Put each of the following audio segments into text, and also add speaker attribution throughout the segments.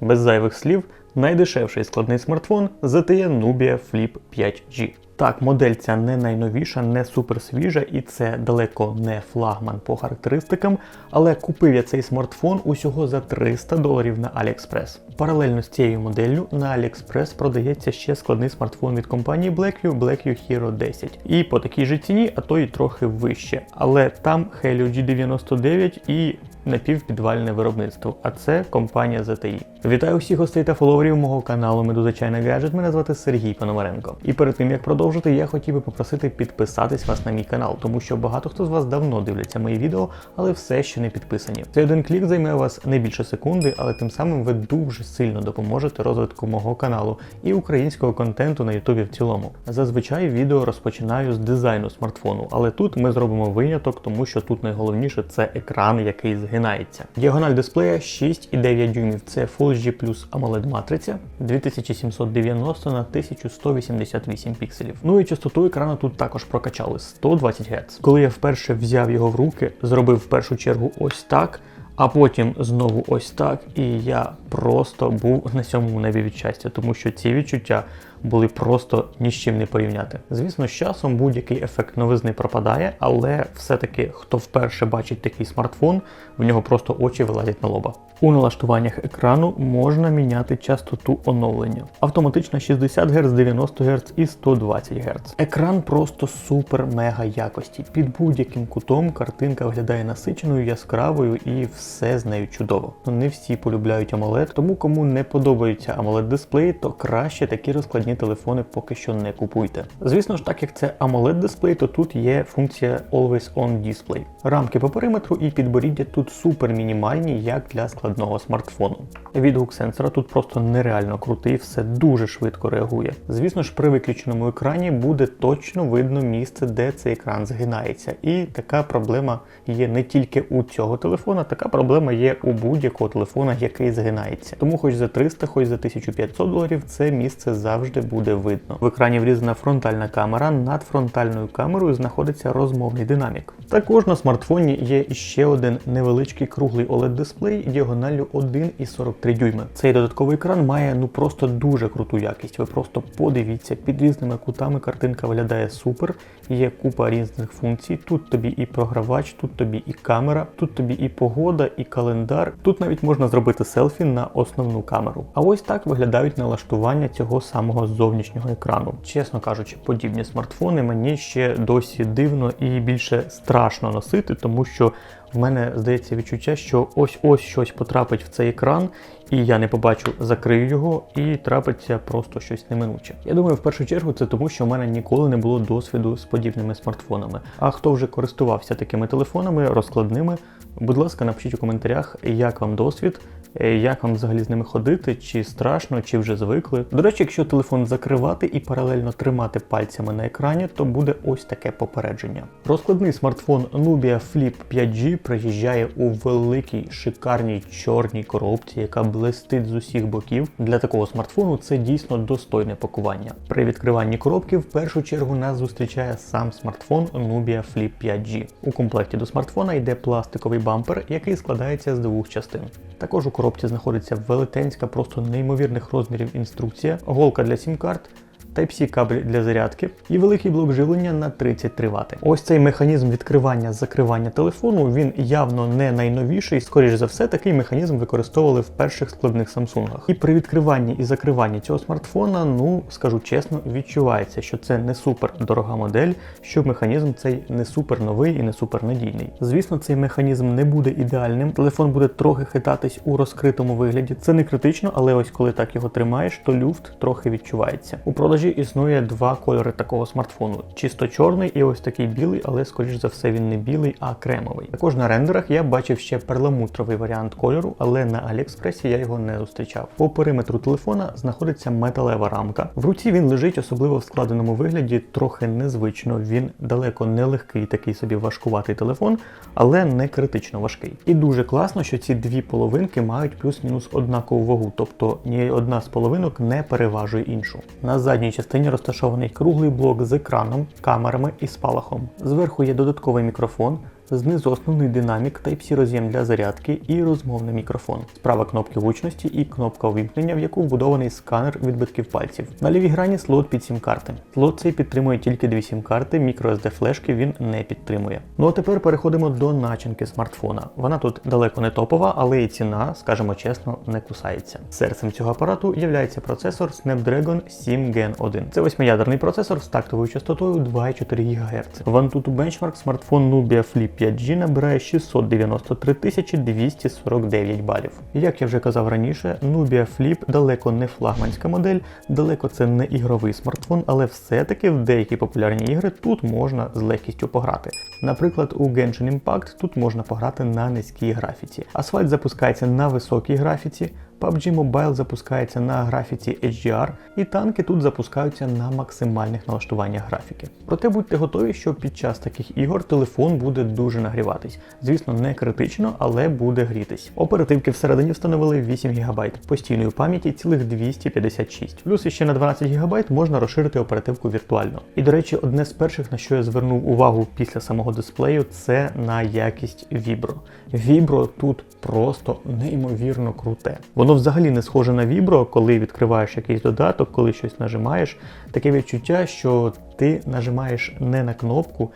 Speaker 1: без зайвих слів, найдешевший складний смартфон ZTE Nubia Flip 5G. Так, модель ця не найновіша, не супер свіжа, і це далеко не флагман по характеристикам, але купив я цей смартфон усього за 300 доларів на AliExpress. Паралельно з цією моделлю на AliExpress продається ще складний смартфон від компанії Blackview, Blackview Hero 10. І по такій же ціні, а то й трохи вище. Але там Helio G99 і напівпідвальне виробництво, а це компанія ZTE. Вітаю всіх гостей та фоловерів мого каналу Медуза Гаджет. Мене звати Сергій Пономаренко. І перед тим як продовжити, я хотів би попросити підписатись вас на мій канал, тому що багато хто з вас давно дивляться мої відео, але все ще не підписані. Цей один клік займе у вас не більше секунди, але тим самим ви дуже сильно допоможете розвитку мого каналу і українського контенту на Ютубі в цілому. Зазвичай відео розпочинаю з дизайну смартфону, але тут ми зробимо виняток, тому що тут найголовніше це екран, який згинається. Діагональ дисплея 6,9 дюймів. Це Full HD Plus AMOLED матриця 2790 на 1188 пікселів. Ну і частоту екрану тут також прокачали 120 Гц. Коли я вперше взяв його в руки, зробив в першу чергу ось так. А потім знову ось так, і я просто був на сьомому небі від щастя, тому що ці відчуття були просто ні з чим не порівняти. Звісно, з часом будь-який ефект новизни пропадає, але все-таки хто вперше бачить такий смартфон, в нього просто очі вилазять на лоба. У налаштуваннях екрану можна міняти частоту оновлення. Автоматично 60 Гц, 90 Гц і 120 Гц. Екран просто супер-мега якості. Під будь-яким кутом картинка виглядає насиченою, яскравою і все з нею чудово. Ну, Не всі полюбляють AMOLED, тому кому не подобаються AMOLED дисплеї, то краще такі розкладні телефони поки що не купуйте. Звісно ж, так як це AMOLED дисплей, то тут є функція Always On Display. Рамки по периметру і підборіддя тут супер мінімальні, як для складного смартфону. Відгук сенсора тут просто нереально крутий, все дуже швидко реагує. Звісно ж, при виключеному екрані буде точно видно місце, де цей екран згинається. І така проблема є не тільки у цього телефона, така проблема є у будь-якого телефона, який згинається. Тому хоч за 300, хоч за 1500 доларів це місце завжди буде видно. В екрані врізана фронтальна камера, над фронтальною камерою знаходиться розмовний динамік. Також на смартфоні є ще один невеличкий круглий oled дисплей діагоналлю 1,43 дюйма. Цей додатковий екран має ну просто дуже круту якість. Ви просто подивіться, під різними кутами картинка виглядає супер. Є купа різних функцій. Тут тобі і програвач, тут тобі і камера, тут тобі і погода, і календар. Тут навіть можна зробити селфі на основну камеру. А ось так виглядають налаштування цього самого зовнішнього екрану. Чесно кажучи, подібні смартфони мені ще досі дивно і більше страшно носити, тому що в мене здається відчуття, що ось-ось щось потрапить в цей екран, і я не побачу, закрию його, і трапиться просто щось неминуче. Я думаю, в першу чергу це тому, що в мене ніколи не було досвіду з подібними смартфонами. А хто вже користувався такими телефонами розкладними, будь ласка, напишіть у коментарях, як вам досвід. Е, Як вам взагалі з ними ходити, чи страшно, чи вже звикли. До речі, якщо телефон закривати і паралельно тримати пальцями на екрані, то буде ось таке попередження. Розкладний смартфон Nubia Flip 5G приїжджає у великій шикарній чорній коробці, яка блистить з усіх боків. Для такого смартфону це дійсно достойне пакування. При відкриванні коробки в першу чергу нас зустрічає сам смартфон Nubia Flip 5G. У комплекті до смартфона йде пластиковий бампер, який складається з двох частин. Також у коробці знаходиться велетенська, просто неймовірних розмірів інструкція, голка для сім-карт. Type-C кабель для зарядки і великий блок живлення на 33 Вт. Ось цей механізм відкривання закривання телефону він явно не найновіший. Скоріш за все, такий механізм використовували в перших складних Самсунгах. І при відкриванні і закриванні цього смартфона, ну скажу чесно, відчувається, що це не супер дорога модель, що механізм цей не супер новий і не супер надійний. Звісно, цей механізм не буде ідеальним. Телефон буде трохи хитатись у розкритому вигляді. Це не критично, але ось коли так його тримаєш, то люфт трохи відчувається. У продажі існує два кольори такого смартфону: чисто чорний і ось такий білий, але скоріш за все він не білий, а кремовий. Також на рендерах я бачив ще перламутровий варіант кольору, але на Аліекспресі я його не зустрічав. По периметру телефона знаходиться металева рамка. В руці він лежить, особливо в складеному вигляді, трохи незвично. Він далеко не легкий, такий собі важкуватий телефон, але не критично важкий. І дуже класно, що ці дві половинки мають плюс-мінус однакову вагу, тобто ні одна з половинок не переважує іншу. На задній частині розташований круглий блок з екраном, камерами і спалахом. Зверху є додатковий мікрофон. Знизу основний динамік, Type-C роз'єм для зарядки і розмовний мікрофон. Справа кнопки гучності і кнопка увімкнення, в яку вбудований сканер відбитків пальців. На лівій грані слот під сім-карти. Слот цей підтримує тільки дві сім-карти, microSD флешки він не підтримує. Ну а тепер переходимо до начинки смартфона. Вона тут далеко не топова, але і ціна, скажімо чесно, не кусається. Серцем цього апарату є процесор Snapdragon 7 Gen 1. Це восьмиядерний процесор з тактовою частотою 2,4 ГГц. В Antutu Benchmark смартфон Nubia Flip 5G набирає 693 249 балів. Як я вже казав раніше, Nubia Flip далеко не флагманська модель, далеко це не ігровий смартфон, але все-таки в деякі популярні ігри тут можна з легкістю пограти. Наприклад, у Genshin Impact тут можна пограти на низькій графіці. Асфальт запускається на високій графіці. PUBG Mobile запускається на графіці HDR, і танки тут запускаються на максимальних налаштуваннях графіки. Проте будьте готові, що під час таких ігор телефон буде дуже нагріватись. Звісно, не критично, але буде грітись. Оперативки всередині встановили 8 ГБ, постійної пам'яті цілих 256. Плюс іще на 12 ГБ можна розширити оперативку віртуально. І до речі, одне з перших, на що я звернув увагу після самого дисплею, це на якість вібро. Вібро тут просто неймовірно круте. Воно взагалі не схоже на вібро, коли відкриваєш якийсь додаток, коли щось нажимаєш. Таке відчуття, що ти нажимаєш не на кнопку,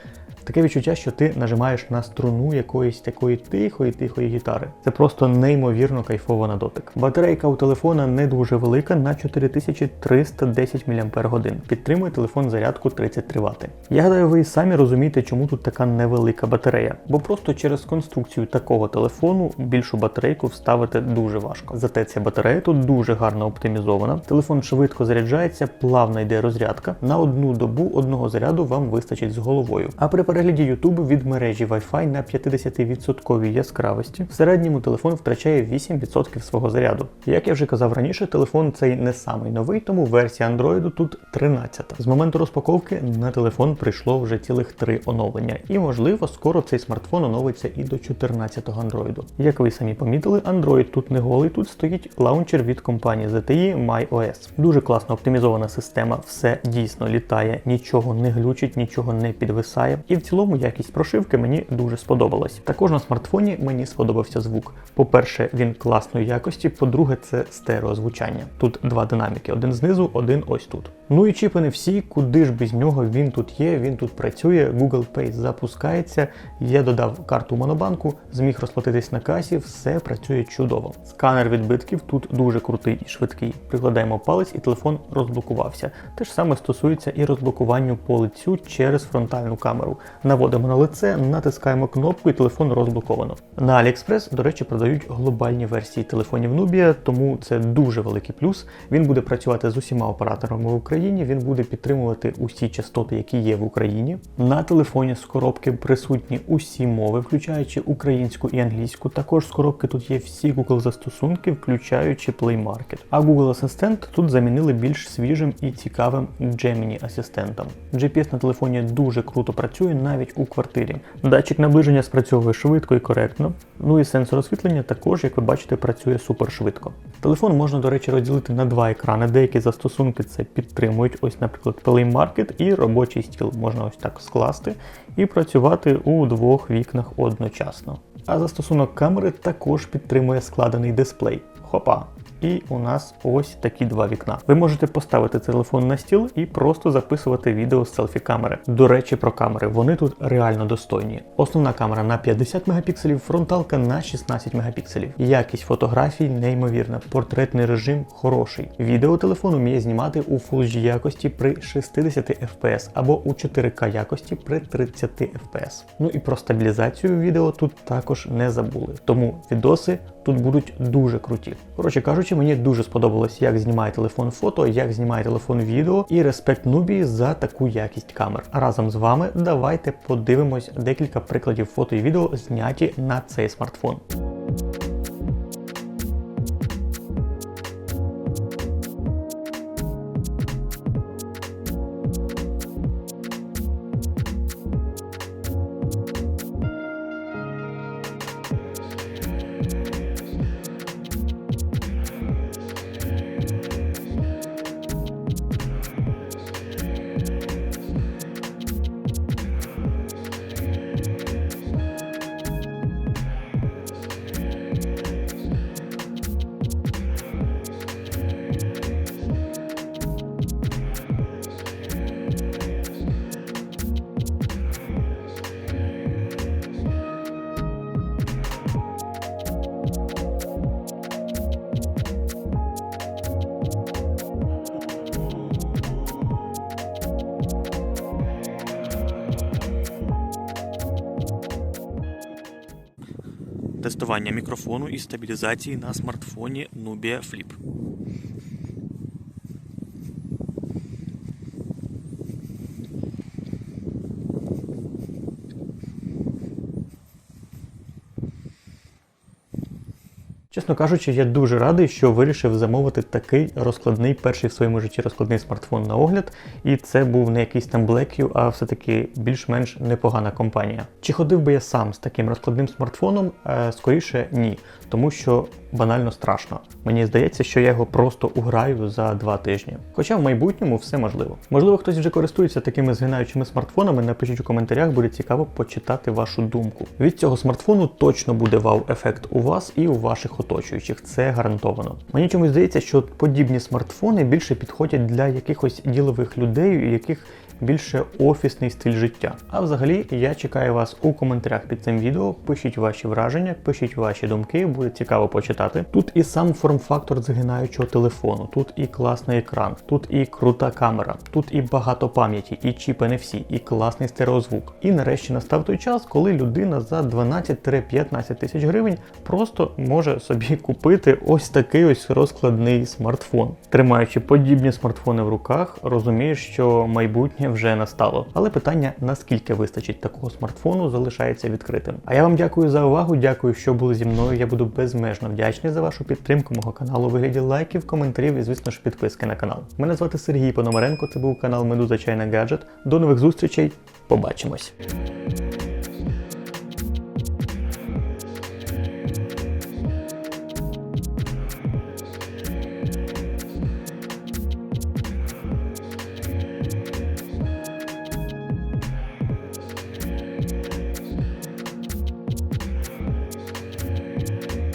Speaker 1: Таке відчуття, що ти нажимаєш на струну якоїсь такої тихої-тихої гітари. Це просто неймовірно кайфово на дотик. Батарейка у телефона не дуже велика на 4310 мАч. Підтримує телефон зарядку 33 Вт. Я гадаю, ви самі розумієте, чому тут така невелика батарея, бо просто через конструкцію такого телефону більшу батарейку вставити дуже важко. Зате ця батарея тут дуже гарно оптимізована. Телефон швидко заряджається, плавно йде розрядка. На одну добу одного заряду вам вистачить з головою. А при перегляді YouTube від мережі Wi-Fi на 50% яскравості в середньому телефон втрачає 8% свого заряду. Як я вже казав раніше, телефон цей не самий новий, тому версія Android тут 13. З моменту розпаковки на телефон прийшло вже цілих три оновлення, і можливо скоро цей смартфон оновиться і до 14-го Android. Як ви самі помітили, Android тут не голий, тут стоїть лаунчер від компанії ZTE MyOS. Дуже класно оптимізована система, все дійсно літає, нічого не глючить, нічого не підвисає. І цілому якість прошивки мені дуже сподобалась. Також на смартфоні мені сподобався звук. По-перше, він класної якості, по-друге, це стереозвучання. Тут два динаміки: один знизу, один ось тут. Ну і чіпи не всі, куди ж без нього він тут є, він тут працює, Google Pay запускається. Я додав карту Монобанку, зміг розплатитись на касі, все працює чудово. Сканер відбитків тут дуже крутий і швидкий. Прикладаємо палець і телефон розблокувався. Те ж саме стосується і розблокуванню по лицю через фронтальну камеру. Наводимо на лице, натискаємо кнопку і телефон розблоковано. На AliExpress, до речі, продають глобальні версії телефонів Nubia, тому це дуже великий плюс. Він буде працювати з усіма операторами в Україні, він буде підтримувати усі частоти, які є в Україні. На телефоні з коробки присутні усі мови, включаючи українську і англійську. Також з коробки тут є всі Google застосунки, включаючи Play Market. А Google Асистент тут замінили більш свіжим і цікавим Gemini асистентом. GPS на телефоні дуже круто працює навіть у квартирі. Датчик наближення спрацьовує швидко і коректно. Ну і сенсор освітлення також, як ви бачите, працює супер швидко. Телефон можна, до речі, розділити на два екрани. Деякі застосунки це підтримують. Ось, наприклад, Play Market і робочий стіл можна ось так скласти і працювати у двох вікнах одночасно. А застосунок камери також підтримує складений дисплей. Хопа! І у нас ось такі два вікна. Ви можете поставити телефон на стіл і просто записувати відео з селфі камери. До речі, про камери. Вони тут реально достойні. Основна камера на 50 мегапікселів, фронталка на 16 мегапікселів. Якість фотографій неймовірна, портретний режим хороший. Відео телефон вміє знімати у Full HD якості при 60 FPS або у 4К якості при 30 FPS. Ну і про стабілізацію відео тут також не забули. Тому відоси тут будуть дуже круті. Коротше кажучи, мені дуже сподобалось, як знімає телефон фото, як знімає телефон відео, і респект Нубі за таку якість камер. Разом з вами давайте подивимось декілька прикладів фото і відео, зняті на цей смартфон. Тестування мікрофону і стабілізації на смартфоні Nubia Flip. Чесно кажучи, я дуже радий, що вирішив замовити такий розкладний перший в своєму житті розкладний смартфон на огляд, і це був не якийсь там Blackview, а все-таки більш-менш непогана компанія. Чи ходив би я сам з таким розкладним смартфоном? Е, скоріше ні, тому що банально страшно. Мені здається, що я його просто уграю за два тижні. Хоча в майбутньому все можливо. Можливо, хтось вже користується такими згинаючими смартфонами. Напишіть у коментарях, буде цікаво почитати вашу думку. Від цього смартфону точно буде вау-ефект у вас і у ваших оточуючих. Це гарантовано. Мені чомусь здається, що подібні смартфони більше підходять для якихось ділових людей, у яких більше офісний стиль життя. А взагалі я чекаю вас у коментарях під цим відео. Пишіть ваші враження, пишіть ваші думки, буде цікаво почитати. Тут і сам форм-фактор згинаючого телефону, тут і класний екран, тут і крута камера, тут і багато пам'яті, і чіп NFC, і класний стереозвук. І нарешті настав той час, коли людина за 12-15 тисяч гривень просто може собі купити ось такий ось розкладний смартфон. Тримаючи подібні смартфони в руках, розумієш, що вже настало. Але питання, наскільки вистачить такого смартфону, залишається відкритим. А я вам дякую за увагу, дякую, що були зі мною. Я буду безмежно вдячний за вашу підтримку мого каналу у вигляді лайків, коментарів і, звісно ж, підписки на канал. Мене звати Сергій Пономаренко, це був канал Медуза Чайна Гаджет. До нових зустрічей, побачимось!